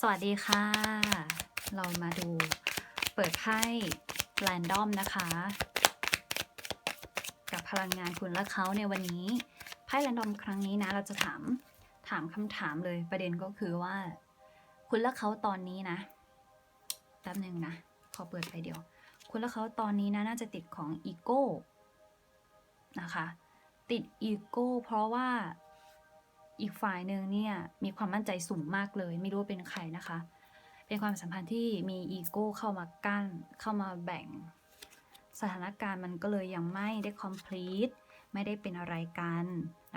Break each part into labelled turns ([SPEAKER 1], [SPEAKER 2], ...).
[SPEAKER 1] สวัสดีค่ะ เรามาดูเปิดไพ่แรนดอมนะคะ กับพลังงานคุณและเขาในวันนี้ไพ่แรนดอมครั้งนี้นะ เราจะถามถามคำถามเลยประเด็นก็คือว่า คุณและเขาตอนนี้นะแป๊บหนึ่งนะขอเปิดไปเดียว คุณและเขาตอนนี้นะน่าจะติดของอีโก้นะคะ ติดอีโก้เพราะว่า อีกฝ่ายหนึ่งเนี่ยมีความมั่นใจสูงมากเลย ไม่รู้ว่าเป็นใครนะคะ เป็นความสัมพันธ์ที่มีอีโก้เข้ามากั้น เข้ามาแบ่ง สถานการณ์มันก็เลยยังไม่ได้ complete ไม่ได้เป็นอะไรกัน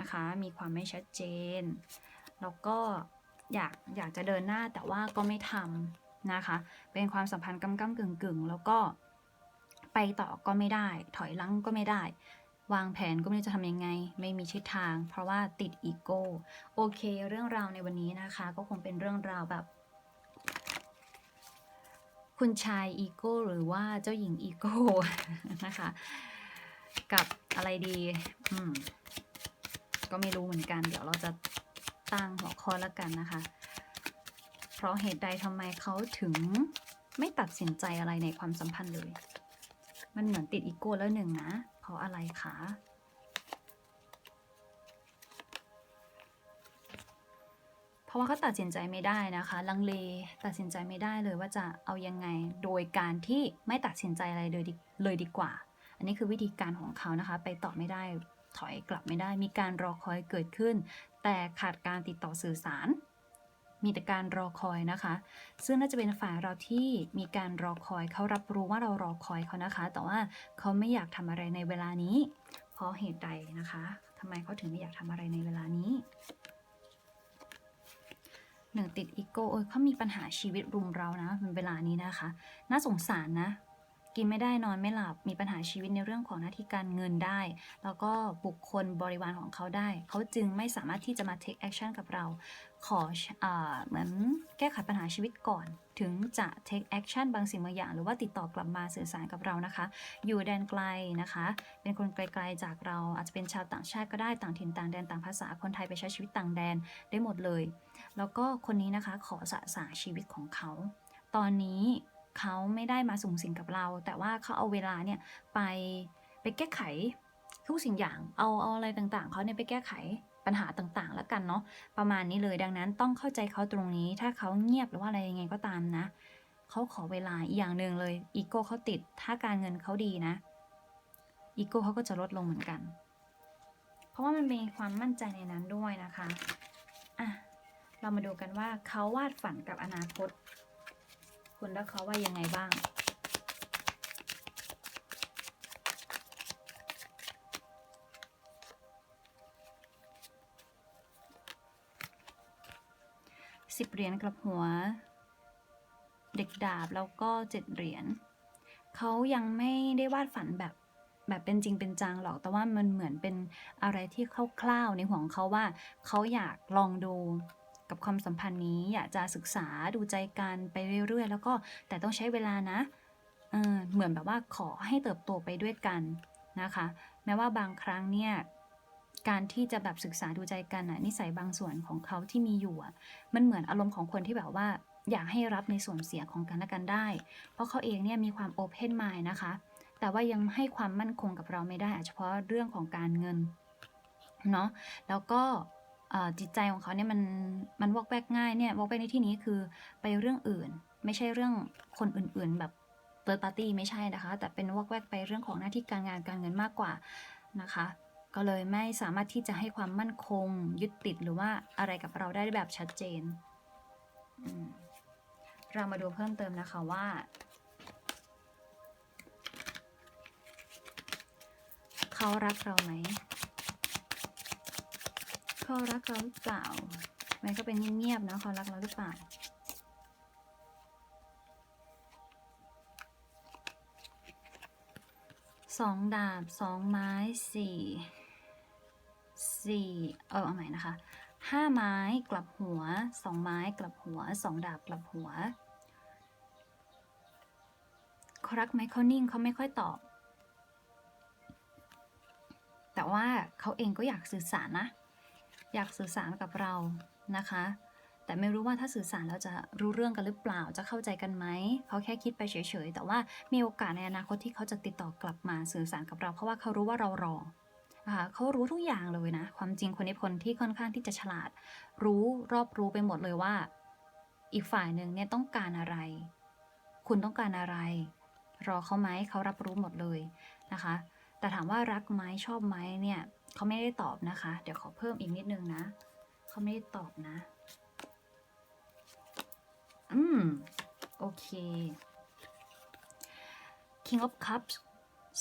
[SPEAKER 1] นะคะ มีความไม่ชัดเจน แล้วก็อยากอยากจะเดินหน้าแต่ว่าก็ไม่ทำนะคะ เป็นความสัมพันธ์กำกำกึ่งกึ่งแล้วก็ไปต่อก็ไม่ได้ ถอยหลังก็ไม่ได้ วางแผนก็ไม่รู้จะทำยังไง ไม่มีทิศทาง เพราะว่าติดอีโก้โอเค เรื่องราวในวันนี้นะคะ ก็คงเป็นเรื่องราวแบบ คุณชายอีโก้หรือว่าเจ้าหญิงอีโก้นะคะ กับอะไรดี อืม ก็ไม่รู้เหมือนกัน เดี๋ยวเราจะตั้งหัวข้อแล้วกันนะคะ เพราะเหตุใดทำไมเขาถึงไม่ตัดสินใจอะไรในความสัมพันธ์เลย มันเหมือนติดอีโก้แล้วหนึ่งนะ ราะอะไรคะเพราะว่าเขาตัดสินใจไม่ได้นะคะ ลังเลตัดสินใจไม่ได้เลยว่าจะเอายังไงโดยการที่ไม่ตัดสินใจอะไรเลยดีเลยดีกว่า อันนี้คือวิธีการของเขานะคะ ไปต่อไม่ได้ถอยกลับไม่ได้ มีการรอคอยเกิดขึ้น แต่ขาดการติดต่อสื่อสาร มีแต่การรอคอยนะคะ ซึ่งน่าจะเป็นฝ่ายเราที่มีการรอคอยเขารับรู้ว่าเรารอคอยเขานะคะ แต่ว่าเขาไม่อยากทำอะไรในเวลานี้ เพราะเหตุใดนะคะทำไมเขาถึงไม่อยากทำอะไรในเวลานี้หนึ่งติดอีโก้เออเขามีปัญหาชีวิตรุมเรานะในเวลานี้นะคะ น่าสงสารนะ กินไม่ได้นอนไม่หลับมีปัญหาชีวิตในเรื่องของหน้าที่การเงินได้ แล้วก็บุคคลบริวารของเขาได้ เขาจึงไม่สามารถที่จะมา take action กับเรา ขออเหมือนแก้ไขปัญหาชีวิตก่อน ถึงจะ take action บางสิ่งบางอย่าง หรือว่าติดต่อกลับมาสื่อสารกับเรานะคะ อยู่แดนไกลนะคะ เป็นคนไกลๆจากเราอาจจะเป็นชาวต่างชาติก็ได้ต่างถิ่นต่างแดนต่างภาษาคนไทยไปใช้ชีวิตต่างแดนได้หมดเลย แล้วก็คนนี้นะคะขอสะสางชีวิตของเขา ตอนนี้ เขาไม่ได้มาสูงสิ่งกับเรา แต่ว่าเขาเอาเวลาเนี่ยไปไปแก้ไขทุกสิ่งอย่างเอาเอาอะไรต่างๆเขาเนี่ยไปแก้ไขปัญหาต่างๆ แล้วกันเนาะประมาณนี้เลยดังนั้นต้องเข้าใจเขาตรงนี้ถ้าเขาเงียบหรือว่าอะไรยังไงก็ตามนะเขาขอเวลาอีกอย่างหนึ่งเลยอีโก้เขาติดถ้าการเงินเขาดีนะอีโก้เขาก็จะลดลงเหมือนกัน เพราะว่ามันมีความมั่นใจในนั้นด้วยนะคะอะเรามาดูกันว่าเขาวาดฝันกับอนาคต คุณแล้วเขาว่ายังไงบ้าง สิบเหรียญกับหัว เด็กดาบแล้วก็เจ็ดเหรียญเขายังไม่ได้วาดฝันแบบแบบเป็นจริงเป็นจังหรอก แต่ว่ามันเหมือนเป็นอะไรที่คร่าวๆในหัวของเขาว่า เขาอยากลองดู กับความสัมพันธ์นี้อยากจะศึกษาดูใจกันไปเรื่อยๆ แล้วก็แต่ต้องใช้เวลานะเออเหมือนแบบว่าขอให้เติบโตไปด้วยกันนะคะ แม้ว่าบางครั้งเนี่ยการที่จะแบบศึกษาดูใจกันน่ะนิสัยบางส่วนของเขาที่มีอยู่อะมันเหมือนอารมณ์ของคนที่แบบว่า อยากให้รับในส่วนเสียของกันและกันได้ เพราะเขาเองเนี่ยมีความโอเพนไมล์นะคะ แต่ว่ายังให้ความมั่นคงกับเราไม่ได้เฉพาะเรื่องของการเงินเนาะแล้วก็ จิตใจของเขาเนี่ยมันมันวอกแวกง่ายเนี่ยวอกแวกในที่นี้คือไปเรื่องอื่น ไม่ใช่เรื่องคนอื่นๆ แบบเติร์ดปาร์ตี้ไม่ใช่นะคะ แต่เป็นวอกแวกไปเรื่องของหน้าที่การงานการเงินมากกว่านะคะ ก็เลยไม่สามารถที่จะให้ความมั่นคง ยึดติดหรือว่าอะไรกับเราได้แบบชัดเจน เรามาดูเพิ่มเติมนะคะว่าเขารักเราไหม เขารักเราหรือเปล่ามันก็เป็นเงียบๆนะเขารักเราหรือเปล่าสองดาบสองไม้สี่สี่เออเอาใหม่นะคะห้าไม้กลับหัวสองไม้กลับหัวสองดาบกลับหัวเขารักไหมเขานิ่งเขาไม่ค่อยตอบ แต่ว่าเขาเองก็อยากสื่อสารนะ อยากสื่อสารกับเรานะคะ แต่ไม่รู้ว่าถ้าสื่อสารแล้วจะรู้เรื่องกันหรือเปล่าจะเข้าใจกันไหมเขาแค่คิดไปเฉยๆ แต่ว่ามีโอกาสในอนาคตที่เขาจะติดต่อกลับมาสื่อสารกับเรา เพราะว่าเขารู้ว่าเรารอนะคะเขารู้ทุกอย่างเลยนะ ความจริงคนนี้คนที่ค่อนข้างที่จะฉลาด รู้รอบรู้ไปหมดเลยว่า อีกฝ่ายหนึ่งเนี่ยต้องการอะไร คุณต้องการอะไร รอเขาไหมเขารับรู้หมดเลยนะคะ แต่ถามว่ารักไหมชอบไหมเนี่ย เขาไม่ได้ตอบนะคะ เดี๋ยวขอเพิ่มอีกนิดนึงนะ เขาไม่ได้ตอบนะ อืม โอเค King of Cups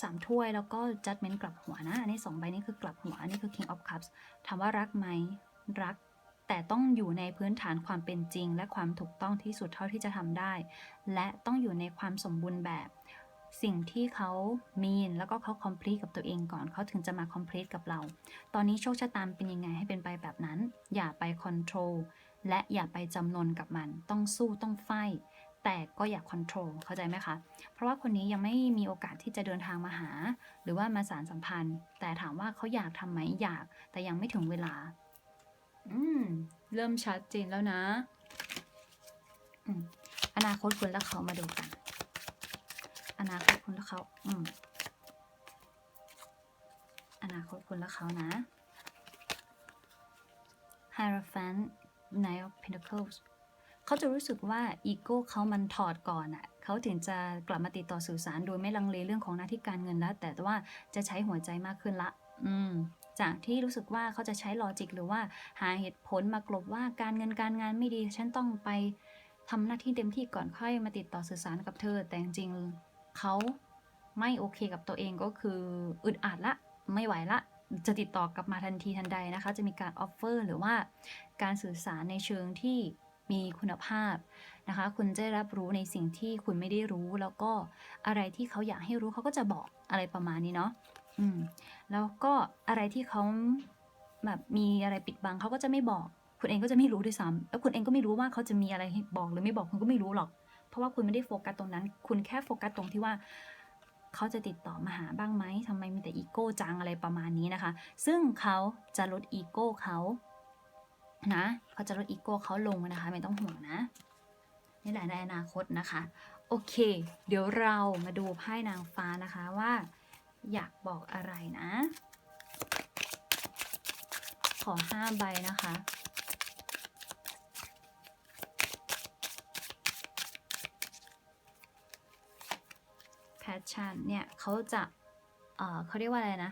[SPEAKER 1] สามถ้วยแล้วก็ Judgment กลับหัวนะ อันนี้สองใบนี้คือกลับหัว อันนี้คือ King of Cups ถามว่ารักไหม รัก แต่ต้องอยู่ในพื้นฐานความเป็นจริง และความถูกต้องที่สุดเท่าที่จะทำได้ และต้องอยู่ในความสมบูรณ์แบบ สิ่งที่เขามีนแล้วก็เขา complete กับตัวเองก่อนเขาถึงจะมา complete กับเรา ตอนนี้โชคชะตาเป็นยังไงให้เป็นไปแบบนั้น อย่าไป control และอย่าไปจำนนกับมัน ต้องสู้ต้องไฟท์แต่ก็อย่า control เข้าใจไหมคะ เพราะว่าคนนี้ยังไม่มีโอกาสที่จะเดินทางมาหา หรือว่ามาสารสัมพันธ์ แต่ถามว่าเขาอยากทำไหมอยาก แต่ยังไม่ถึงเวลา อืม เริ่มชัดเจนแล้วนะอืมอนาคตคุณและเขามาดูกัน อนาคตคุณและเขาอืมอนาคตคุณและเขานะ Hierophant Knight of Pentacles เขาจะรู้สึกว่าอีโก้เขามันถอดก่อนอะ่ะเขาถึงจะกลับมาติดต่อสื่อสารโดยไม่ลังเลเรื่องของหน้าที่การเงินแล้ว แต่ว่าจะใช้หัวใจมากขึ้นละ อืมจากที่รู้สึกว่าเขาจะใช้ลอจิกหรือว่าหาเหตุผลมากลบว่าการเงินการงานไม่ดี ฉันต้องไปทำหน้าที่เต็มที่ก่อนค่อยมาติดต่อสื่อสารกับเธอ แต่จริง เขาไม่โอเคกับตัวเองก็คืออึดอัดละไม่ไหวละ จะติดต่อกลับมาทันทีทันใดนะคะ จะมีการออฟเฟอร์หรือว่าการสื่อสารในเชิงที่มีคุณภาพนะคะ คุณจะได้รับรู้ในสิ่งที่คุณไม่ได้รู้ แล้วก็อะไรที่เขาอยากให้รู้เขาก็จะบอกอะไรประมาณนี้เนาะอืมแล้วก็อะไรที่เขาแบบมีอะไรปิดบังเขาก็จะไม่บอก คุณเองก็จะไม่รู้ด้วยซ้ำแล้วคุณเองก็ไม่รู้ว่าเขาจะมีอะไรบอกหรือไม่บอกคุณก็ไม่รู้หรอก เพราะว่าคุณไม่ได้โฟกัสตรงนั้น คุณแค่โฟกัสตรงที่ว่าเขาจะติดต่อมาหาบ้างไหมทำไมมีแต่อีโก้จังอะไรประมาณนี้นะคะ ซึ่งเขาจะลดอีโก้เขานะเขาจะลดอีโก้เขาลงนะคะ ไม่ต้องห่วงนะนี่แหละในอนาคตนะคะ โอเค เดี๋ยวเรามาดูไพ่นางฟ้านะคะว่า อยากบอกอะไรนะ ขอห้าใบนะคะ passion เนี่ยเขาจะเเขาเรียกว่าอะไรนะ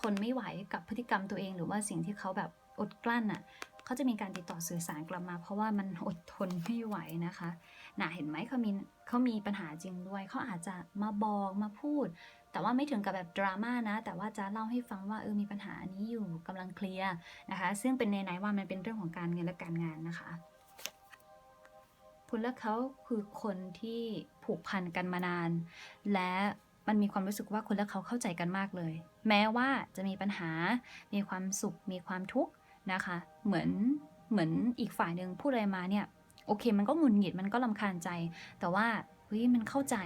[SPEAKER 1] ทนไม่ไหวกับพฤติกรรมตัวเองหรือว่าสิ่งที่เขาแบบอดกลั้นอะเขาจะมีการติดต่อสื่อสารกลับมา เพราะว่ามันอดทนไม่ไหวนะคะน่ะเห็นไหมเขามีเขามีปัญหาจริงด้วย เขาอาจจะมาบอกมาพูด แต่ว่าไม่ถึงกับแบบดราม่านะ แต่ว่าจะเล่าให้ฟังว่าเออมีปัญหานี้อยู่กำลังเคลียร์นะคะ ซึ่งเป็นในไหนว่ามันเป็นเรื่องของการเงินและการงานนะคะ คุณและเขาคือคนที่ผูกพันกันมานาน และมันมีความรู้สึกว่าคุณและเขาเข้าใจกันมากเลย แม้ว่าจะมีปัญหา มีความสุข มีความทุกข์นะคะ เหมือนเหมือนอีกฝ่ายหนึ่งพูดอะไรมาเนี่ย โอเค มันก็หงุดหงิดมันก็ลำคาญใจ แต่ว่าเฮ้ยมันเข้าใจ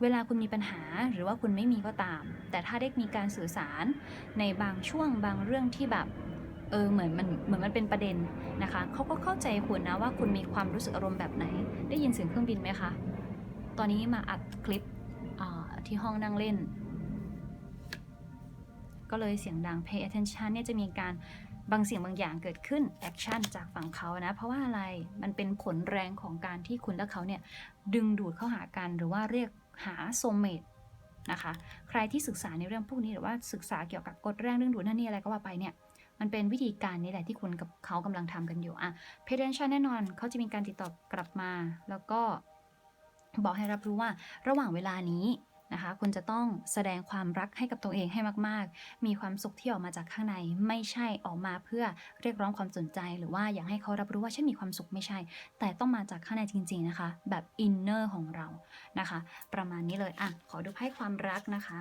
[SPEAKER 1] เวลาคุณมีปัญหาหรือว่าคุณไม่มีก็ตาม แต่ถ้าได้มีการสื่อสารในบางช่วงบางเรื่องที่แบบ เออเหมือนมันเหมือนมันเป็นประเด็นนะคะเขาก็เข้าใจคุณนะว่าคุณมีความรู้สึกอารมณ์แบบไหน ได้ยินเสียงเครื่องบินไหมคะ ตอนนี้มาอัดคลิปที่ห้องนั่งเล่น ก็เลยเสียงดัง pay attention เนี่ยจะมีการบางเสียงบางอย่างเกิดขึ้น action จากฝั่งเขานะ เพราะว่าอะไรมันเป็นผลแรงของการที่คุณและเขาเนี่ยดึงดูดเข้าหากันหรือว่าเรียกหาโซเมตนะคะ ใครที่ศึกษาในเรื่องพวกนี้หรือว่าศึกษาเกี่ยวกับกฎแรงดึงดูดนั่นนี่อะไรก็ว่าไปเนี่ย มันเป็นวิธีการนี้แหละที่คุณกับเขากำลังทำกันอยู่อะ pay attention แน่นอนเขาจะมีการติดต่อกลับมา แล้วก็บอกให้รับรู้ว่าระหว่างเวลานี้นะคะคุณจะต้องแสดงความรักให้กับตัวเองให้มาก ๆ มีความสุขที่ออกมาจากข้างใน ไม่ใช่ออกมาเพื่อเรียกร้องความสนใจ หรือว่าอยากให้เขารับรู้ว่าฉันมีความสุขไม่ใช่ แต่ต้องมาจากข้างในจริง ๆ นะคะ แบบอินเนอร์ของเรานะคะ ประมาณนี้เลยอะขอดูไพ่ความรักนะคะ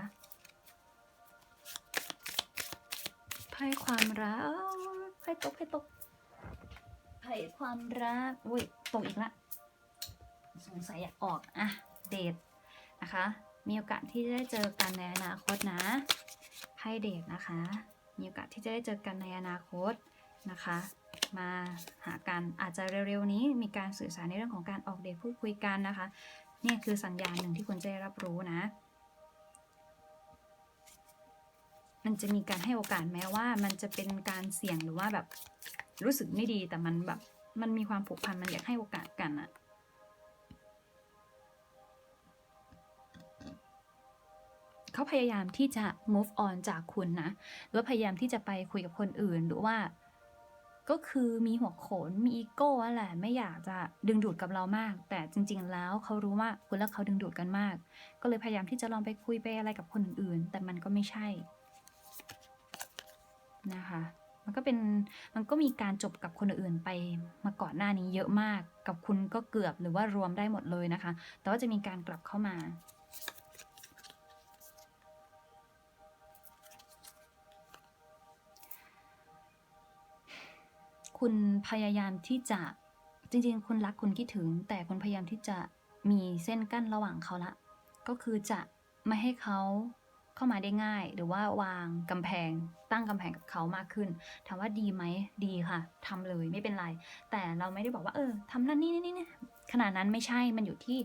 [SPEAKER 1] พ่ความรักเอ้ยไพ่ตกไพ่ตกไพ่ความรักอุ้ยตกอีกละ สงสัยอยากออกอะเดทนะคะ มีโอกาสที่จะได้เจอกันในอนาคตนะให้เดทนะคะ มีโอกาสที่จะได้เจอกันในอนาคตนะคะ มาหากันอาจจะเร็วๆนี้มีการสื่อสารในเรื่องของการออกเดทพูดคุยกันนะคะเนี่ยคือสัญญาณหนึ่งที่คุณจะได้รับรู้นะ มันจะมีการให้โอกาสแม้ว่า มันจะเป็นการเสี่ยงหรือว่าแบบรู้สึกไม่ดีแต่มันแบบ มันมีความผูกพันมันอยากให้โอกาสกันอะเขาพยายามที่จะ move on จากคุณนะหรือว่าพยายามที่จะไปคุยกับคนอื่นหรือว่า ก็คือมีหัวโขนมีอีโก้อะแหละไม่อยากจะดึงดูดกับเรามาก แต่จริง ๆ แล้วเขารู้ว่าคุณและเขาดึงดูดกันมาก ก็เลยพยายามที่จะลองไปคุยไปอะไรกับคนอื่น แต่มันก็ไม่ใช่ นะคะ มันก็เป็นมันก็มีการจบกับคนอื่นไปมาก่อนหน้านี้เยอะมากกับคุณก็เกือบหรือว่ารวมได้หมดเลยนะคะ แต่ว่าจะมีการกลับเข้ามาคุณพยายามที่จะจริงๆ คุณรักคุณคิดถึง แต่คุณพยายามที่จะมีเส้นกั้นระหว่างเขาละ ก็คือจะไม่ให้เขา เข้ามาได้ง่าย หรือว่าวางกำแพง ตั้งกำแพงกับเขามากขึ้น ถามว่าดีไหมดีค่ะทำเลยไม่เป็นไร แต่เราไม่ได้บอกว่าเออทำนั่นนี่นี่นี่ขนาดนั้นไม่ใช่มันอยู่ที่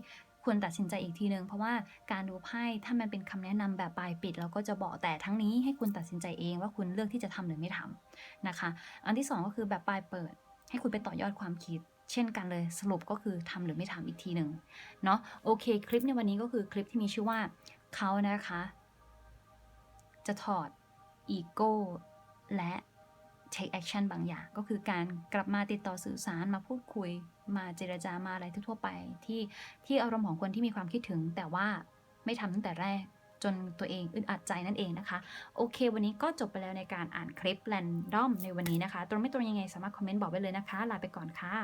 [SPEAKER 1] คุณตัดสินใจอีกทีนึงเพราะว่าการดูไพ่ถ้ามันเป็นคำแนะนำแบบปลายปิด เราก็จะบอกแต่ทั้งนี้ให้คุณตัดสินใจเองว่าคุณเลือกที่จะทำหรือไม่ทำนะคะ อันที่สองก็คือแบบปลายเปิด ให้คุณไปต่อยอดความคิด เช่นกันเลยสรุปก็คือทำหรือไม่ทำอีกทีหนึ่งเนาะโอเคคลิปในวันนี้ก็คือคลิปที่มีชื่อว่าเขานะคะ จะถอดอีโก้และ take action บางอย่าง ก็คือการกลับมาติดต่อสื่อสารมาพูดคุย มาเจรจามาอะไรทั่วไป ที่ที่อารมณ์ของคนที่มีความคิดถึง แต่ว่าไม่ทำตั้งแต่แรกจนตัวเองอึดอัดใจนั่นเองนะคะ โอเค วันนี้ก็จบไปแล้วในการอ่านคลิปแรนดอมในวันนี้นะคะ ตรงไม่ตรงยังไงสามารถคอมเมนต์บอกไว้เลยนะคะ ลาไปก่อนค่ะ